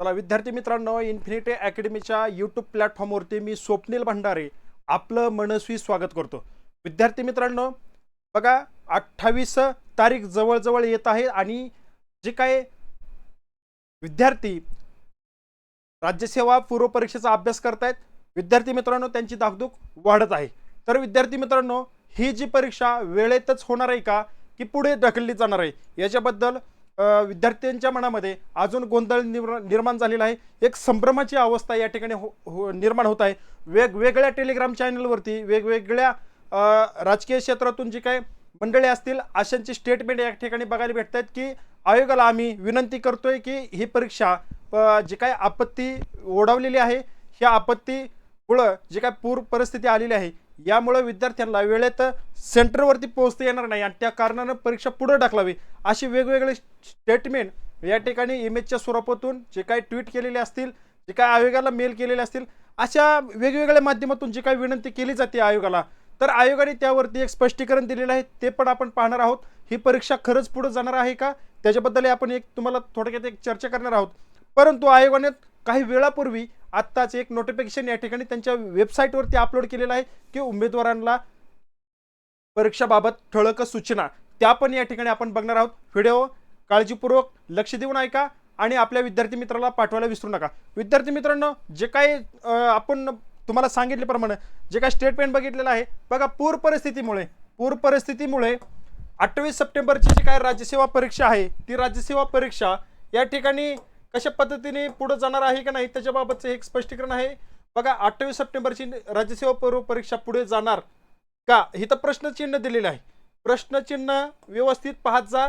चला विद्यार्थी मित्रांनो इन्फिनिटी अकॅडमीच्या यूट्यूब प्लॅटफॉर्मवरती मी स्वप्नील भंडारे आपलं मनस्वी स्वागत करतो. विद्यार्थी मित्रांनो बघा अठ्ठावीस तारीख जवळजवळ येत आहे आणि जे काय विद्यार्थी राज्यसेवा पूर्व परीक्षेचा अभ्यास करतायत विद्यार्थी मित्रांनो त्यांची धाकधूक वाढत आहे. तर विद्यार्थी मित्रांनो ही जी परीक्षा वेळेतच होणार आहे का की पुढे ढकलली जाणार आहे याच्याबद्दल विद्यार्थ्यांच्या मनामध्ये अजून गोंधळ निर्माण झालेला आहे. एक संभ्रमाची अवस्था या ठिकाणी हो, हो निर्माण होत आहे. वेगवेगळ्या टेलिग्राम चॅनलवरती वेगवेगळ्या राजकीय क्षेत्रातून जी काही मंडळी असतील अशांची स्टेटमेंट या ठिकाणी बघायला भेटत आहेत की आयोगाला आम्ही विनंती करतोय की ही परीक्षा जी काही आपत्ती ओढावलेली आहे ह्या आपत्तीमुळं जी काय पूर परिस्थिती आलेली आहे यामुळे विद्यार्थ्यांना वेळेत सेंटरवरती पोहोचता येणार नाही आणि त्या कारणानं परीक्षा पुढे ढकलावी अशी वेगवेगळे स्टेटमेंट या ठिकाणी इमेजच्या स्वरूपातून जे काही ट्विट केलेले असतील जे काय आयोगाला मेल केलेले असतील अशा वेगवेगळ्या माध्यमातून जी काही विनंती केली जाते आयोगाला तर आयोगाने त्यावरती एक स्पष्टीकरण दिलेलं आहे ते पण आपण पाहणार आहोत. ही परीक्षा खरंच पुढे जाणार आहे का? त्याच्याबद्दल आपण एक तुम्हाला थोडक्यात एक चर्चा करणार आहोत. परंतु आयोगाने काही वेळापूर्वी आत्ताच एक नोटिफिकेशन या ठिकाणी त्यांच्या वेबसाईटवरती अपलोड केलेलं आहे की उमेदवारांना परीक्षाबाबत ठळक सूचना. त्या पण या ठिकाणी आपण बघणार आहोत. व्हिडिओ काळजीपूर्वक लक्ष देऊन ऐका आणि आपल्या विद्यार्थी मित्राला पाठवायला विसरू नका. विद्यार्थी मित्रांनो जे काही आपण तुम्हाला सांगितल्याप्रमाणे जे काही स्टेटमेंट बघितलेलं आहे बघा पूर परिस्थितीमुळे पूर परिस्थितीमुळे अठ्ठावीस सप्टेंबरची जी काय राज्यसेवा परीक्षा आहे ती राज्यसेवा परीक्षा या ठिकाणी कशा पद्धतीने पुढे जाणार आहे का नाही त्याच्याबाबतचं एक स्पष्टीकरण आहे. बघा अठ्ठावीस सप्टेंबरची राज्यसेवा पूर्व परीक्षा पुढे जाणार का? हे तर प्रश्नचिन्ह दिलेलं आहे. प्रश्नचिन्ह व्यवस्थित पाहत जा.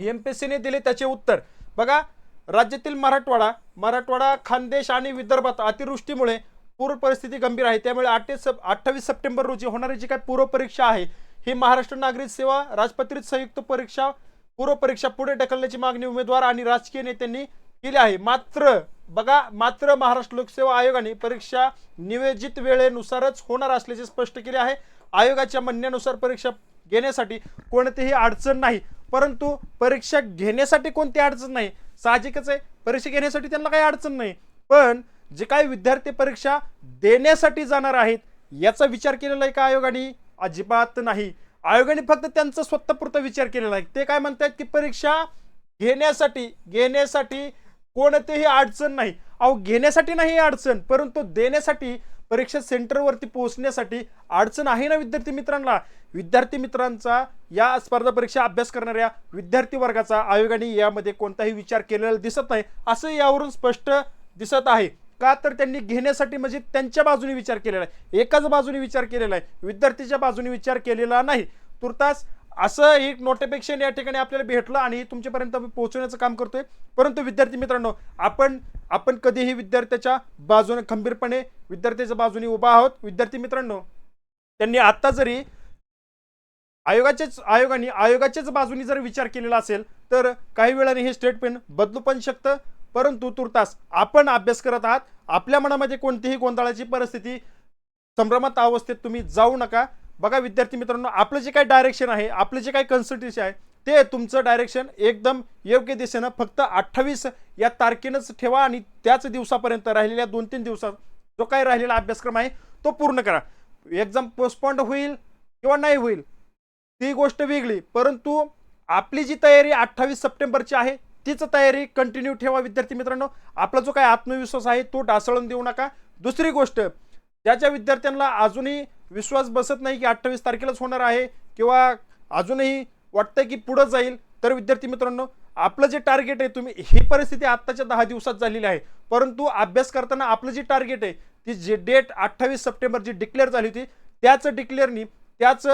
एम पी सीने दिले त्याचे उत्तर. बघा राज्यातील मराठवाडा मराठवाडा खानदेश आणि विदर्भात अतिवृष्टीमुळे पूर परिस्थिती गंभीर आहे. त्यामुळे अठ्ठावीस सप अठ्ठावीस सप्टेंबर रोजी होणारी जी काय पूर्वपरीक्षा आहे ही महाराष्ट्र नागरिक सेवा राजपत्रित संयुक्त परीक्षा पूर्व परीक्षा पुढे ढकलण्याची मागणी उमेदवार आणि राजकीय नेत्यांनी केली आहे. मात्र बघा मात्र महाराष्ट्र लोकसेवा आयोगाने परीक्षा नियोजित वेळेनुसारच होणार असल्याचे स्पष्ट केले आहे. आयोगाच्या म्हणण्यानुसार परीक्षा घेण्यासाठी कोणतीही अडचण नाही. परंतु परीक्षा घेण्यासाठी कोणती अडचण नाही? साहजिकच आहे. परीक्षा घेण्यासाठी त्यांना काही अडचण नाही. पण जे काही विद्यार्थी परीक्षा देण्यासाठी जाणार आहेत याचा विचार केलेला आहे का आयोगाने? अजिबात नाही. आयोगाने फक्त त्यांचा स्वतःपुरता विचार केलेला आहे. ते काय म्हणतात की परीक्षा घेण्यासाठी घेण्यासाठी कोणतेही अडचण नाही. अहो घेण्यासाठी नाही अडचण परंतु देण्यासाठी परीक्षा सेंटरवरती पोहोचण्यासाठी अडचण आहे ना विद्यार्थी मित्रांना? विद्यार्थी मित्रांचा या स्पर्धा परीक्षा अभ्यास करणाऱ्या विद्यार्थी वर्गाचा आयोगाने यामध्ये कोणताही विचार केलेला दिसत नाही असं यावरून स्पष्ट दिसत आहे. का तर त्यांनी घेण्यासाठी म्हणजे त्यांच्या बाजूने विचार केलेला आहे. एकाच बाजूने विचार केलेला आहे. विद्यार्थीच्या बाजूने विचार केलेला नाही. तुर्तास असं एक नोटिफिकेशन या ठिकाणी आपल्याला भेटलं आणि तुमच्यापर्यंत पोहोचवण्याचं काम करतोय. परंतु विद्यार्थी मित्रांनो आपण आपण कधीही विद्यार्थ्याच्या बाजूने खंबीरपणे विद्यार्थ्याच्या बाजूने उभा आहोत. विद्यार्थी मित्रांनो त्यांनी आत्ता जरी आयोगाच्याच आयोगाने आयोगाच्याच बाजूने जर विचार केलेला असेल तर काही वेळाने हे स्टेटमेंट बदलू पण शकतं. परंतु तुर्तास आपण अभ्यास करत आहात. आपल्या मनामध्ये कोणतीही गोंधळाची परिस्थिती संभ्रमात अवस्थेत तुम्ही जाऊ नका. बघा विद्यार्थी मित्रांनो आपलं जे काय डायरेक्शन आहे आपलं जे काय कन्सल्टेशन आहे ते तुमचं डायरेक्शन एकदम योग्य दिशेनं फक्त अठ्ठावीस या तारखेनंच ठेवा आणि त्याच दिवसापर्यंत राहिलेल्या दोन तीन दिवसात जो काही राहिलेला अभ्यासक्रम आहे तो पूर्ण करा. एक्झाम पोस्टपॉन्ड होईल किंवा नाही होईल ती गोष्ट वेगळी. परंतु आपली जी तयारी अठ्ठावीस सप्टेंबरची आहे तीच तयारी कंटिन्यू ठेवा विद्यार्थी मित्रांनो. आपला जो काही आत्मविश्वास आहे तो ढासळून देऊ नका. दुसरी गोष्ट ज्या ज्या विद्यार्थ्यांना अजूनही विश्वास बसत नाही की अठ्ठावीस तारखेलाच होणार आहे किंवा अजूनही वाटतं की पुढं जाईल. तर विद्यार्थी मित्रांनो आपलं जे टार्गेट आहे तुम्ही ही परिस्थिती आत्ताच्या दहा दिवसात झालेली आहे. परंतु अभ्यास करताना आपलं जे टार्गेट आहे ती जे डेट अठ्ठावीस सप्टेंबर जी डिक्लेअर झाली होती त्याच डिक्लेअरनी त्याच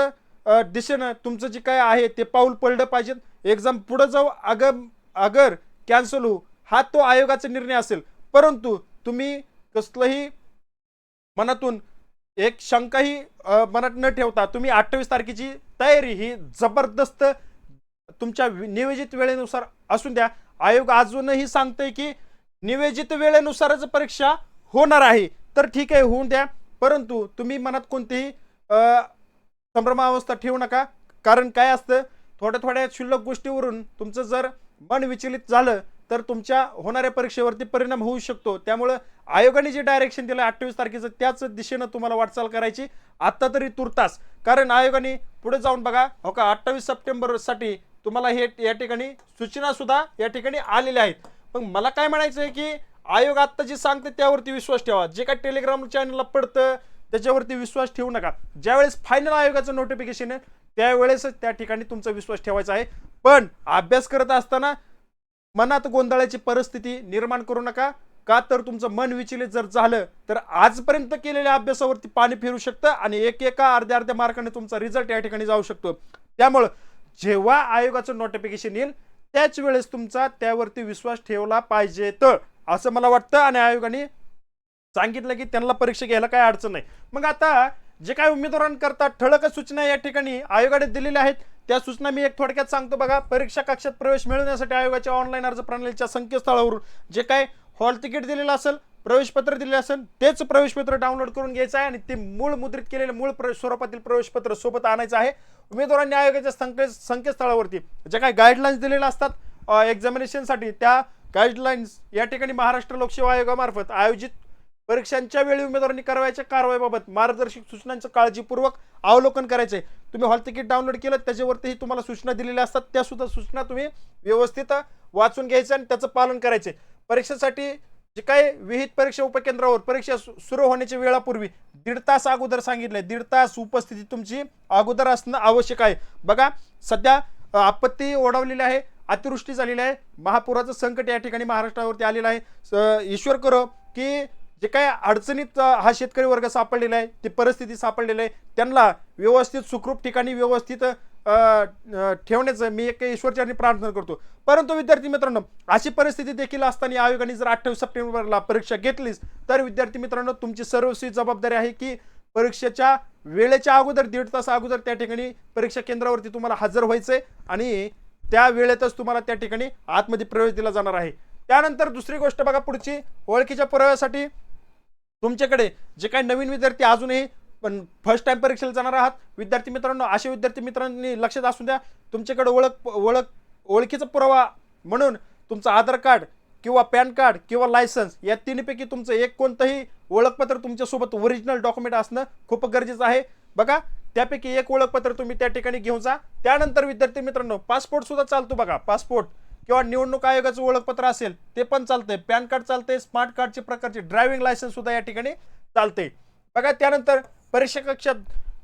दिशेनं तुमचं जे काय आहे ते पाऊल पडलं पाहिजेत एक्झाम पुढं जाऊ अगर अगर कॅन्सल होऊ हा तो आयोगाचा निर्णय असेल. परंतु तुम्ही कसलंही मनातून एक शंकाही मनात न ठेवता तुम्ही अठ्ठावीस तारखेची तयारी ही जबरदस्त तुमच्या वि- नियोजित वेळेनुसार असून द्या. आयोग अजूनही सांगतंय की नियोजित वेळेनुसारच परीक्षा होणार आहे. तर ठीक आहे होऊन द्या. परंतु तुम्ही मनात कोणतीही संभ्रमावस्था ठेवू नका. कारण काय असतं थोड्या थोड्या क्षुल्लक गोष्टीवरून तुमचं जर मन विचलित झालं तर तुमच्या होणाऱ्या परीक्षेवरती परिणाम होऊ शकतो. त्यामुळं आयोगाने जे डायरेक्शन दिलं अठ्ठावीस तारखेचं त्याच दिशेनं तुम्हाला वाटचाल करायची. आत्ता तरी तुर्तास. कारण आयोगाने पुढे जाऊन बघा हो का अठ्ठावीस सप्टेंबरसाठी तुम्हाला हे या ठिकाणी सूचनासुद्धा या ठिकाणी आलेल्या आहेत. मग मला काय म्हणायचं आहे की आयोग आत्ता जे सांगते त्यावरती विश्वास ठेवा. जे काय टेलिग्राम चॅनलला पडतं त्याच्यावरती विश्वास ठेवू नका. ज्यावेळेस फायनल आयोगाचं नोटिफिकेशन आहे त्यावेळेस त्या ठिकाणी तुमचा विश्वास ठेवायचा आहे. पण अभ्यास करत असताना मनात गोंधळाची परिस्थिती निर्माण करू नका. का तर तुमचं मन विचलित जर झालं तर आजपर्यंत केलेल्या अभ्यासावरती पाणी फिरू शकतं आणि एक एका अर्ध्या अर्ध्या मार्काने तुमचा रिझल्ट या ठिकाणी जाऊ शकतो. त्यामुळं जेव्हा आयोगाचं नोटिफिकेशन येईल त्याच वेळेस तुमचा त्यावरती विश्वास ठेवला पाहिजे तर. असं मला वाटतं आणि आयोगाने सांगितलं की त्यांना परीक्षा घ्यायला काय अडचण नाही. मग आता जे काय उमेदवारांकरता ठळक सूचना या ठिकाणी आयोगाने दिलेल्या आहेत त्या सूचना मी एक थोडक्यात सांगतो बघा. परीक्षा कक्षात प्रवेश मिळवण्यासाठी आयोगाच्या ऑनलाईन अर्ज प्रणालीच्या संकेतस्थळावरून जे काय हॉल तिकीट दिलेलं असेल प्रवेशपत्र दिलेलं असेल तेच प्रवेशपत्र डाउनलोड करून घ्यायचं आहे आणि ते मूळ मुद्रित केलेलं मूळ प्र स्वरूपातील प्रवेशपत्र सोबत आणायचं आहे. उमेदवारांनी आयोगाच्या संकेत संकेतस्थळावरती जे काही गाईडलाईन्स दिलेल्या असतात एक्झामिनेशनसाठी त्या गाईडलाईन्स या ठिकाणी महाराष्ट्र लोकसेवा आयोगामार्फत आयोजित परीक्षांच्या वेळी उमेदवारांनी करावयाच्या कारवाईबाबत मार्गदर्शक सूचनांचं काळजीपूर्वक अवलोकन करायचं आहे तुम्ही हॉल तिकीट डाउनलोड केलं त्याच्यावरतीही तुम्हाला सूचना दिलेल्या असतात. त्या सुद्धा सूचना तुम्ही व्यवस्थित वाचून घ्यायचं आणि त्याचं पालन करायचे परीक्षेसाठी जे काही विहित परीक्षा उपकेंद्रावर परीक्षा सु- सुरू होण्याच्या वेळापूर्वी दीड तास अगोदर सांगितलंय. दीड तास उपस्थिती तुमची अगोदर असणं आवश्यक आहे. बघा सध्या आपत्ती ओढवलेली आहे अतिवृष्टी झालेली आहे महापुराचं संकट या ठिकाणी महाराष्ट्रावरती आलेलं आहे. स- ईश्वर करो की जे काय अडचणीत हा शेतकरी वर्ग सापडलेला आहे ती परिस्थिती सापडलेली आहे त्यांना व्यवस्थित सुखरूप ठिकाणी व्यवस्थित ठेवण्याचं मी एक ईश्वरचरणी प्रार्थना करतो. परंतु विद्यार्थी मित्रांनो अशी परिस्थिती देखील असताना आयोगाने जर अठ्ठावीस सप्टेंबरला परीक्षा घेतलीच तर विद्यार्थी मित्रांनो तुमची सर्वस्वी जबाबदारी आहे की परीक्षेच्या वेळेच्या अगोदर दीड तास अगोदर त्या ठिकाणी परीक्षा केंद्रावरती तुम्हाला हजर व्हायचंय आणि त्या वेळेतच तुम्हाला त्या ठिकाणी आतमध्ये प्रवेश दिला जाणार आहे. त्यानंतर दुसरी गोष्ट बघा पुढची ओळखीच्या पुराव्यासाठी तुमच्याकडे जे काही नवीन विद्यार्थी अजूनही पण फर्स्ट टाइम परीक्षेला जाणार आहात विद्यार्थी मित्रांनो असे विद्यार्थी मित्रांनी लक्षात असू द्या तुमच्याकडे ओळख ओळख ओळखीचा पुरावा म्हणून तुमचं आधार कार्ड किंवा पॅन कार्ड किंवा लायसन्स या तिन्हीपैकी तुमचं एक कोणतंही ओळखपत्र तुमच्यासोबत ओरिजिनल डॉक्युमेंट असणं खूप गरजेचं आहे. बघा त्यापैकी एक ओळखपत्र तुम्ही त्या ठिकाणी घेऊन जा. त्यानंतर विद्यार्थी मित्रांनो पासपोर्ट सुद्धा चालतो बघा पासपोर्ट किंवा निवडणूक आयोगाचं ओळखपत्र असेल ते पण चालतंय. पॅन कार्ड चालतंय स्मार्ट कार्डचे प्रकारचे ड्रायव्हिंग लायसन्स सुद्धा या ठिकाणी चालते बघा त्यानंतर परीक्षा कक्षात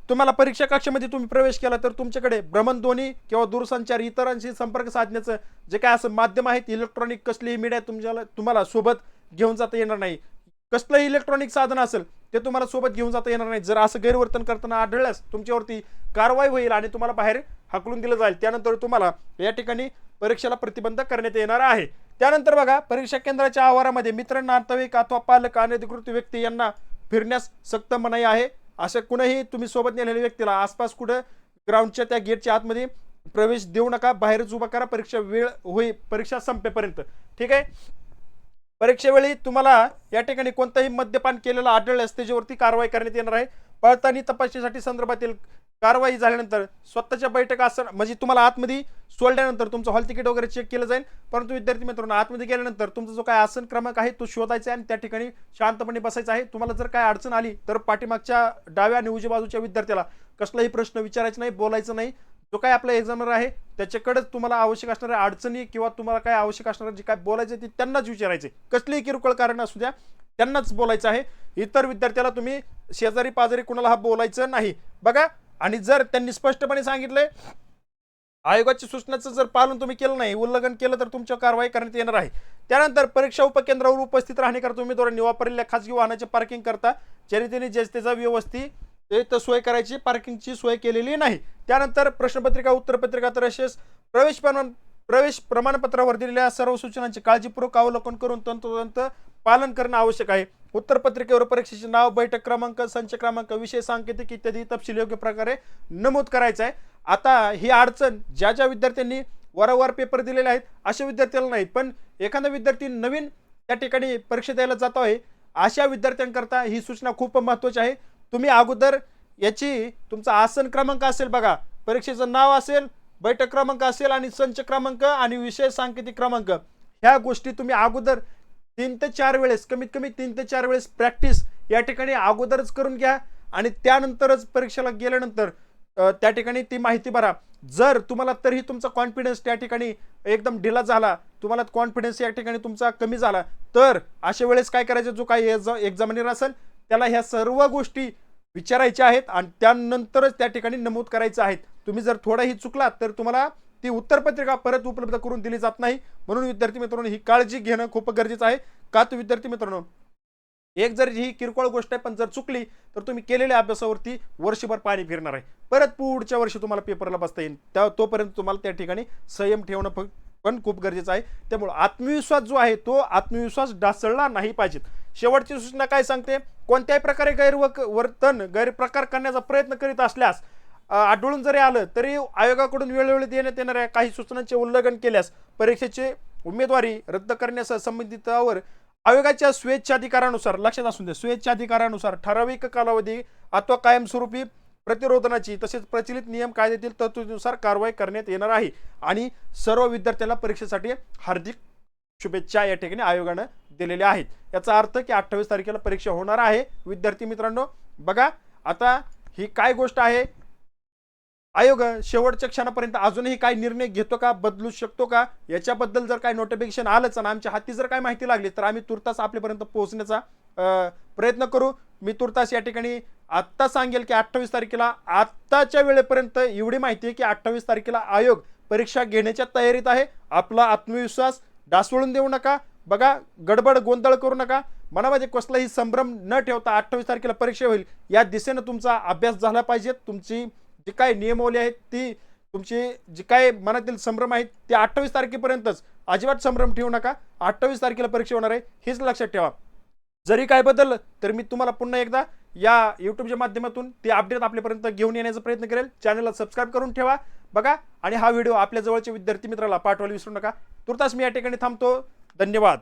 तुम्हाला परीक्षा कक्षामध्ये तुम्ही प्रवेश केला तर तुमच्याकडे भ्रमणध्वनी किंवा दूरसंचार इतरांशी संपर्क साधण्याचं जे काय असं माध्यम आहेत इलेक्ट्रॉनिक कसलीही मीडिया तुमच्याला तुम्हाला सोबत घेऊन जाता येणार नाही. कसलंही इलेक्ट्रॉनिक साधन असेल ते तुम्हाला सोबत घेऊन जाता येणार नाही. जर असं गैरवर्तन करताना आढळल्यास तुमच्यावरती कारवाई होईल आणि तुम्हाला बाहेर हाकलून दिलं जाईल. त्यानंतर तुम्हाला या ठिकाणी परीक्षेला प्रतिबंध करण्यात येणार आहे. त्यानंतर बघा परीक्षा केंद्राच्या आवारामध्ये मित्र नातेवाईक अथवा पालक अनधिकृत व्यक्ती यांना फिरण्यास सक्त मनाई आहे. असं कुणीही तुम्ही सोबत नेलेल्या व्यक्तीला आसपास कुठं ग्राउंडच्या त्या गेटच्या आतमध्ये प्रवेश देऊ नका. बाहेरच उभा करा. परीक्षा वेळ होई परीक्षा संपेपर्यंत. ठीक आहे? परीक्षेवेळी तुम्हाला या ठिकाणी कोणतंही मद्यपान केलेलं आढळल्यास त्याच्यावरती कारवाई करण्यात येणार आहे. पडताळणी तपासणीसाठी संदर्भातील कारवाई झाल्यानंतर स्वतःच्या बैठका असं म्हणजे तुम्हाला आतमध्ये सोडल्यानंतर तुमचं हॉल तिकीट वगैरे चेक केलं जाईल. परंतु विद्यार्थी मित्रांनो आतमध्ये गेल्यानंतर तुमचा जो काय आसन क्रमांक आहे तो शोधायचा आहे आणि त्या ठिकाणी शांतपणे बसायचं आहे. तुम्हाला जर काय अडचण आली तर पाठीमागच्या डाव्या आणि उजव्या बाजूच्या विद्यार्थ्याला कसलाही प्रश्न विचारायचा नाही बोलायचं नाही. जो काय आपला एक्झामर आहे त्याच्याकडेच तुम्हाला आवश्यक असणाऱ्या अडचणी किंवा तुम्हाला काय आवश्यक असणारं जे काय बोलायचं ते त्यांनाच विचारायचे. कसलीही किरकोळ कारण असू द्या त्यांनाच बोलायचं आहे. इतर विद्यार्थ्याला तुम्ही शेजारी पाजारी कुणाला हा बोलायचं नाही. बघा आणि जर त्यांनी स्पष्टपणे सांगितलंय आयोगाच्या सूचनाचं जर पालन तुम्ही केलं नाही उल्लंघन केलं तर तुमच्या कारवाई करण्यात येणार आहे. त्यानंतर परीक्षा उपकेंद्रावर उपस्थित राहण्याकरता उमेदवारांनी वापरलेल्या खाजगी वाहनाचे पार्किंग करता. ज्याने त्यांनी व्यवस्थित सोय करायची पार्किंगची सोय केलेली नाही. त्यानंतर प्रश्नपत्रिका उत्तरपत्रिका तसेच प्रवेश प्रमाण प्रवेश प्रमाणपत्रावर दिलेल्या सर्व सूचनांचे काळजीपूर्वक अवलोकन करून तंतोतंत पालन करणं आवश्यक आहे. उत्तरपत्रिकेवर परीक्षेचे नाव बैठक क्रमांक संच क्रमांक विषय सांकेतिक इत्यादी तपशील योग्य प्रकारे नमूद करायचं आहे. आता ही अडचण ज्या ज्या विद्यार्थ्यांनी वारंवार पेपर दिलेले आहेत अशा विद्यार्थ्याला नाहीत. पण एखादा विद्यार्थी नवीन त्या ठिकाणी परीक्षा द्यायला जातो आहे अशा विद्यार्थ्यांकरता ही सूचना खूप महत्त्वाची आहे. तुम्ही अगोदर याची तुमचा आसन क्रमांक असेल बघा. परीक्षेचं नाव असेल बैठक क्रमांक असेल आणि संच क्रमांक आणि विषय सांकेतिक क्रमांक. ह्या गोष्टी तुम्ही अगोदर तीन ते चार वेळेस कमीत कमी तीन ते चार वेळेस प्रॅक्टिस या ठिकाणी अगोदरच करून घ्या आणि त्यानंतरच परीक्षेला गेल्यानंतर त्या ठिकाणी ती माहिती भरा. जर तुम्हाला तरीही तुमचा कॉन्फिडन्स त्या ठिकाणी एकदम ढिला झाला तुम्हाला कॉन्फिडन्स या ठिकाणी तुमचा कमी झाला तर अशा वेळेस काय करायचं? जो काही एक्झामिनर असेल त्याला ह्या सर्व गोष्टी विचारायच्या आहेत आणि त्यानंतरच त्या ठिकाणी नमूद करायचं आहेत. तुम्ही जर थोडाही चुकलात तर तुम्हाला ती उत्तरपत्रिका परत उपलब्ध करून दिली जात नाही. म्हणून विद्यार्थी मित्रांनो ही काळजी घेणं खूप गरजेचं आहे. का तर विद्यार्थी मित्रांनो? एक जर ही किरकोळ गोष्ट आहे पण जर चुकली तर तुम्ही केलेल्या अभ्यासावरती वर्षभर पाणी फिरणार आहे. परत पुढच्या वर्षी तुम्हाला पेपरला बसता येईल. त्या तोपर्यंत तुम्हाला त्या ठिकाणी संयम ठेवणं पण खूप गरजेचं आहे. त्यामुळे आत्मविश्वास जो आहे तो आत्मविश्वास ढासळला नाही पाहिजेत. शेवटची सूचना काय सांगते? कोणत्याही प्रकारे गैरवक वर्तन गैरप्रकार करण्याचा प्रयत्न करीत असल्यास आढळून जरी आलं तरी आयोगाकडून वेळोवेळी देण्यात येणाऱ्या काही सूचनांचे उल्लंघन केल्यास परीक्षेचे उमेदवारी रद्द करण्यासह संबंधितावर आयोगाच्या स्वेच्छाधिकारानुसार लक्षात असून दे स्वेच्छाधिकारानुसार ठराविक कालावधी अथवा कायमस्वरूपी प्रतिरोधनाची तसेच प्रचलित नियम कायद्यातील तरतुदीनुसार कारवाई करण्यात येणार आहे आणि सर्व विद्यार्थ्यांना परीक्षेसाठी हार्दिक शुभेच्छा या ठिकाणी आयोगानं दिलेल्या आहेत. याचा अर्थ की अठ्ठावीस तारखेला परीक्षा होणार आहे. विद्यार्थी मित्रांनो बघा आता ही काय गोष्ट आहे? आयोग शेवटच्या क्षणापर्यंत अजूनही काय निर्णय घेतो का बदलू शकतो का? याच्याबद्दल जर काय नोटिफिकेशन आलंच आणि आमच्या हाती जर काय माहिती लागली तर आम्ही तुर्तास आपल्यापर्यंत पोहोचण्याचा प्रयत्न करू. मी तुर्तास या ठिकाणी आत्ता सांगेल की अठ्ठावीस तारखेला आत्ताच्या वेळेपर्यंत एवढी माहिती आहे की अठ्ठावीस तारखेला आयोग परीक्षा घेण्याच्या तयारीत आहे. आपला आत्मविश्वास डासळून देऊ नका. बघा गडबड गोंधळ करू नका. मनामध्ये कसलाही संभ्रम न ठेवता अठ्ठावीस तारखेला परीक्षा होईल या दिशेनं तुमचा अभ्यास झाला पाहिजे. तुमची जे काय नियमावली आहेत ती तुमची जी काय मनातील संभ्रम आहेत ते अठ्ठावीस तारखेपर्यंतच अजिबात संभ्रम ठेवू नका. अठ्ठावीस तारखेला परीक्षा होणार आहे हेच लक्षात ठेवा. जरी काय बदललं तर मी तुम्हाला पुन्हा एकदा या यूट्यूबच्या माध्यमातून ते अपडेट आपल्यापर्यंत घेऊन येण्याचा प्रयत्न करेल. चॅनलला सबस्क्राईब करून ठेवा बघा. आणि हा व्हिडिओ आपल्या जवळच्या विद्यार्थी मित्राला पाठवायला विसरू नका. तुर्तास मी या ठिकाणी थांबतो. धन्यवाद.